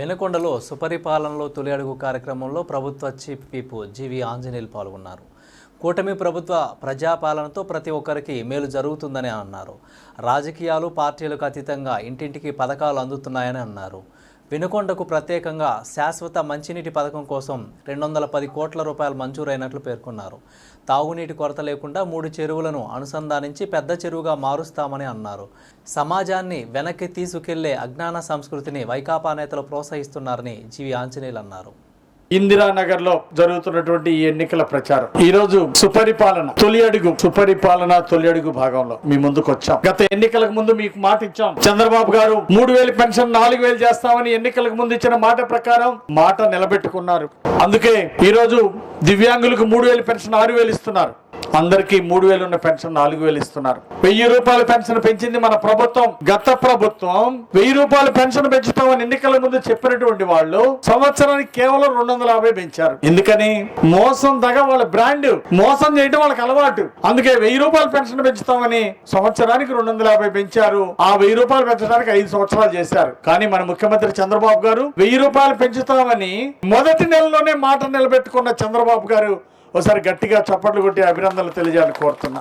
వెనుకొండలో సుపరిపాలనలో తొలి అడుగు కార్యక్రమంలో ప్రభుత్వ చీఫ్ పీపు జీవి ఆంజనేయులు పాల్గొన్నారు. కూటమి ప్రభుత్వ ప్రజాపాలనతో ప్రతి ఒక్కరికి మేలు జరుగుతుందని అన్నారు. రాజకీయాలు పార్టీలకు అతీతంగా ఇంటింటికి పథకాలు అందుతున్నాయని అన్నారు. వెనుకొండకు ప్రత్యేకంగా శాశ్వత మంచినీటి పథకం కోసం రెండు వందల పది కోట్ల రూపాయలు మంజూరైనట్లు పేర్కొన్నారు. తాగునీటి కొరత లేకుండా మూడు చెరువులను అనుసంధానించి పెద్ద చెరువుగా మారుస్తామని అన్నారు. సమాజాన్ని వెనక్కి తీసుకెళ్ళే అజ్ఞాన సంస్కృతిని వైకాపా నేతలు ప్రోత్సహిస్తున్నారని జీవి ఆంజనేయులు అన్నారు. ఇందిరానగర్లో జరుగుతున్నటువంటి ఈ ఎన్నికల ప్రచారం. ఈ రోజు సుపరిపాలన తొలి అడుగు సుపరిపాలన తొలి అడుగు భాగంలో మీ ముందుకు వచ్చాం గత ఎన్నికలకు ముందు మీకు మాట ఇచ్చాం. చంద్రబాబు గారు మూడు వేలు పెన్షన్ నాలుగు వేలు చేస్తామని ఎన్నికలకు ముందు ఇచ్చిన మాట ప్రకారం మాట నిలబెట్టుకున్నారు. అందుకే ఈ రోజు దివ్యాంగులకు మూడు వేలు పెన్షన్ ఆరు వేలు ఇస్తున్నారు. అందరికీ మూడు వేలు ఉన్న పెన్షన్ నాలుగు వేలు ఇస్తున్నారు. వెయ్యి రూపాయల పెన్షన్ పెంచింది మన ప్రభుత్వం గత ప్రభుత్వం. వెయ్యి రూపాయల పెన్షన్ పెంచుతామని ఎన్నికల ముందు చెప్పినటువంటి వాళ్ళు సంవత్సరానికి కేవలం రెండు వందల యాభై పెంచారు. ఎందుకని? మోసం దగ వాళ్ళ బ్రాండ్ మోసం చేయడం వాళ్ళకి అలవాటు. అందుకే వెయ్యి రూపాయల పెన్షన్ పెంచుతామని సంవత్సరానికి రెండు వందల యాభై పెంచారు. ఆ వెయ్యి రూపాయలు పెంచడానికి ఐదు సంవత్సరాలు చేశారు. కానీ మన ముఖ్యమంత్రి చంద్రబాబు గారు వెయ్యి రూపాయలు పెంచుతామని మొదటి నెలలోనే మాట నిలబెట్టుకున్న చంద్రబాబు గారు ఒకసారి గట్టిగా చప్పట్లు కొట్టి అభినందనలు తెలియజేయాలని కోరుతున్నా.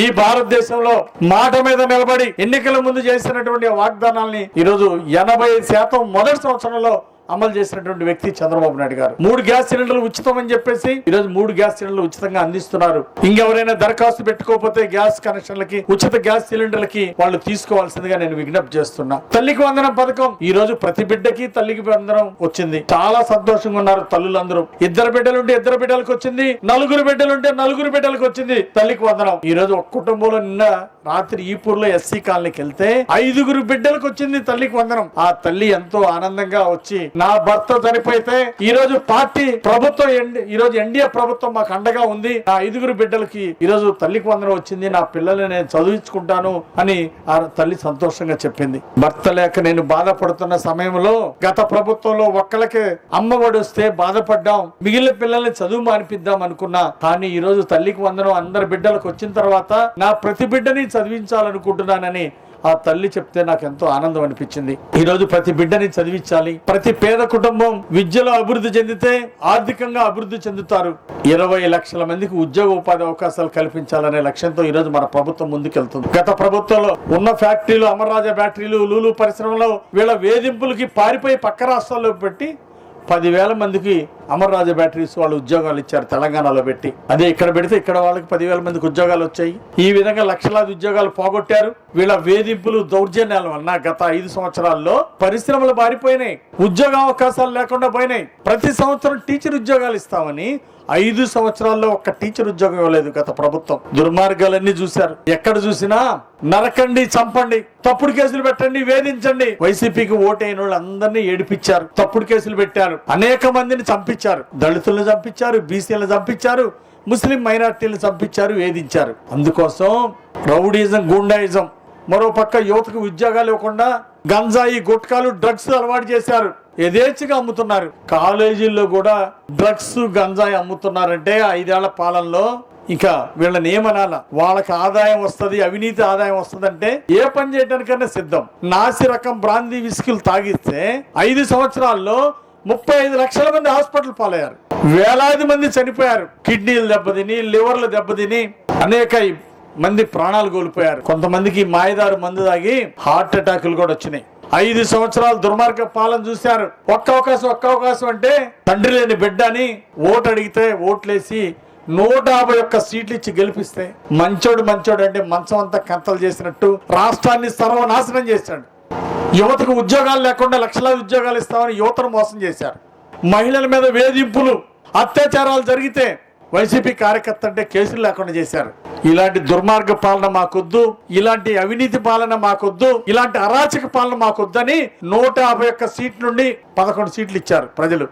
ఈ భారతదేశంలో మాట మీద నిలబడి ఎన్నికల ముందు చేసినటువంటి వాగ్దానాల్ని ఈరోజు ఎనభై శాతం మొదటి సంవత్సరంలో అమలు చేసినటువంటి వ్యక్తి చంద్రబాబు నాయుడు గారు. మూడు గ్యాస్ సిలిండర్లు ఉచితం అని చెప్పేసి ఈరోజు మూడు గ్యాస్ సిలిండర్లు ఉచితంగా అందిస్తున్నారు. ఇంకెవరైనా దరఖాస్తు పెట్టుకోకపోతే గ్యాస్ కనెక్షన్లకి ఉచిత గ్యాస్ సిలిండర్లకి వాళ్ళు తీసుకోవాల్సిందిగా నేను విజ్ఞప్తి చేస్తున్నా. తల్లికి వందనం పథకం. ఈ రోజు ప్రతి బిడ్డకి తల్లికి వందనం వచ్చింది. చాలా సంతోషంగా ఉన్నారు తల్లులందరూ. ఇద్దరు బిడ్డలుంటే ఇద్దరు బిడ్డలకు వచ్చింది. నలుగురు బిడ్డలుంటే నలుగురు బిడ్డలకు వచ్చింది. తల్లికి వందనం. ఈ రోజు ఒక కుటుంబంలో నిన్న రాత్రి ఈపూర్లో ఎస్సీ కాలనీకి వెళ్తే ఐదుగురు బిడ్డలకు వచ్చింది తల్లికి వందనం. ఆ తల్లి ఎంతో ఆనందంగా వచ్చి నా భర్త చనిపోతే ఈ రోజు పార్టీ ప్రభుత్వం ఎన్- ఈ రోజు ఎన్డీఏ ప్రభుత్వం మాకు అండగా ఉంది. నా ఐదుగురు బిడ్డలకి ఈ రోజు తల్లికి వందనం వచ్చింది. నా పిల్లల్ని నేను చదివించుకుంటాను అని ఆ తల్లి సంతోషంగా చెప్పింది. భర్త లేక నేను బాధపడుతున్న సమయంలో గత ప్రభుత్వంలో ఒక్కళ్ళకి అమ్మఒడి వస్తే బాధపడ్డాం. మిగిలిన పిల్లల్ని చదువు మానిపిద్దాం అనుకున్నా కానీ ఈ రోజు తల్లికి వందనం అందరి బిడ్డలకు వచ్చిన తర్వాత నా ప్రతి బిడ్డని చదివించాలనుకుంటున్నానని ఆ తల్లి చెప్తే నాకు ఎంతో ఆనందం అనిపించింది. ఈరోజు ప్రతి బిడ్డని చదివించాలి. ప్రతి పేద కుటుంబం విద్యలో అభివృద్ధి చెందితే ఆర్థికంగా అభివృద్ధి చెందుతారు. ఇరవై లక్షల మందికి ఉద్యోగ ఉపాధి అవకాశాలు కల్పించాలనే లక్ష్యంతో ఈరోజు మన ప్రభుత్వం ముందుకెళ్తుంది. గత ప్రభుత్వంలో ఉన్న ఫ్యాక్టరీలు అమర్రాజా బ్యాటరీలు లూలు పరిశ్రమలో వీళ్ళ వేధింపులకి పారిపోయి పక్క రాష్ట్రాల్లో పెట్టి పదివేల మందికి అమర్రాజు బ్యాటరీస్ వాళ్ళు ఉద్యోగాలు ఇచ్చారు తెలంగాణలో పెట్టి. అదే ఇక్కడ పెడితే ఇక్కడ వాళ్ళకి పదివేల మందికి ఉద్యోగాలు వచ్చాయి. ఈ విధంగా లక్షలాది ఉద్యోగాలు పోగొట్టారు. వీళ్ళ వేధింపులు దౌర్జన్యాల వలన గత ఐదు సంవత్సరాల్లో పరిశ్రమలు బారిపోయినాయి. ఉద్యోగ అవకాశాలు లేకుండా పోయినాయి. ప్రతి సంవత్సరం టీచర్ ఉద్యోగాలు ఇస్తామని ఐదు సంవత్సరాల్లో ఒక్క టీచర్ ఉద్యోగం ఇవ్వలేదు గత ప్రభుత్వం. దుర్మార్గాలన్నీ చూశారు. ఎక్కడ చూసినా నరకండి చంపండి తప్పుడు కేసులు పెట్టండి వేధించండి. వైసీపీకి ఓటైన వాళ్ళు అందరినీ ఏడిపించారు. తప్పుడు కేసులు పెట్టారు. అనేక మందిని చంపించారు. దళితులను చంపించారు బీసీలను చంపించారు ముస్లిం మైనార్టీలను చంపించారు వేధించారు. అందుకోసం రౌడీజం గుండాయిజం మరో పక్క యువతకు ఉద్యోగాలు ఇవ్వకుండా గంజాయి గుట్కాలు డ్రగ్స్ అలవాటు చేశారు. యథేచ్ఛగా అమ్ముతున్నారు. కాలేజీల్లో కూడా డ్రగ్స్ గంజాయి అమ్ముతున్నారంటే ఐదేళ్ళ పాలనలో ఇంకా వీళ్ళని ఏమనాల? వాళ్ళకి ఆదాయం వస్తుంది అవినీతి ఆదాయం వస్తుందంటే ఏ పని చేయడానికైనా సిద్ధం. నాసి రకం బ్రాందీ విసుకులు తాగిస్తే ఐదు సంవత్సరాల్లో ముప్పై ఐదు లక్షల మంది హాస్పిటల్ పాలయ్యారు. వేలాది మంది చనిపోయారు. కిడ్నీలు దెబ్బతిని లివర్లు దెబ్బతిని అనేక మంది ప్రాణాలు కోల్పోయారు. కొంతమందికి మాయదారు మందు తాగి హార్ట్ అటాకులు కూడా వచ్చినాయి. ఐదు సంవత్సరాలు దుర్మార్గ పాలన చూశారు. ఒక్క అవకాశం ఒక్క అవకాశం అంటే తండ్రి లేని బిడ్డ అని ఓటు అడిగితే ఓట్లేసి నూట యాభై ఒక్క సీట్లు ఇచ్చి గెలిపిస్తే మంచోడు మంచోడు అంటే మంచం అంతా కంతలు చేసినట్టు రాష్ట్రాన్ని సర్వనాశనం చేశాడు. యువతకు ఉద్యోగాలు లేకుండా లక్షలాది ఉద్యోగాలు ఇస్తామని యువతను మోసం చేశారు. మహిళల మీద వేధింపులు అత్యాచారాలు జరిగితే వైసీపీ కార్యకర్త అంటే కేసులు లేకుండా చేశారు. ఇలాంటి దుర్మార్గ పాలన మాకొద్దు ఇలాంటి అవినీతి పాలన మాకొద్దు ఇలాంటి అరాచక పాలన మాకొద్దని నూట యాభై ఒక్క సీట్ నుండి పదకొండు సీట్లు ఇచ్చారు ప్రజలు.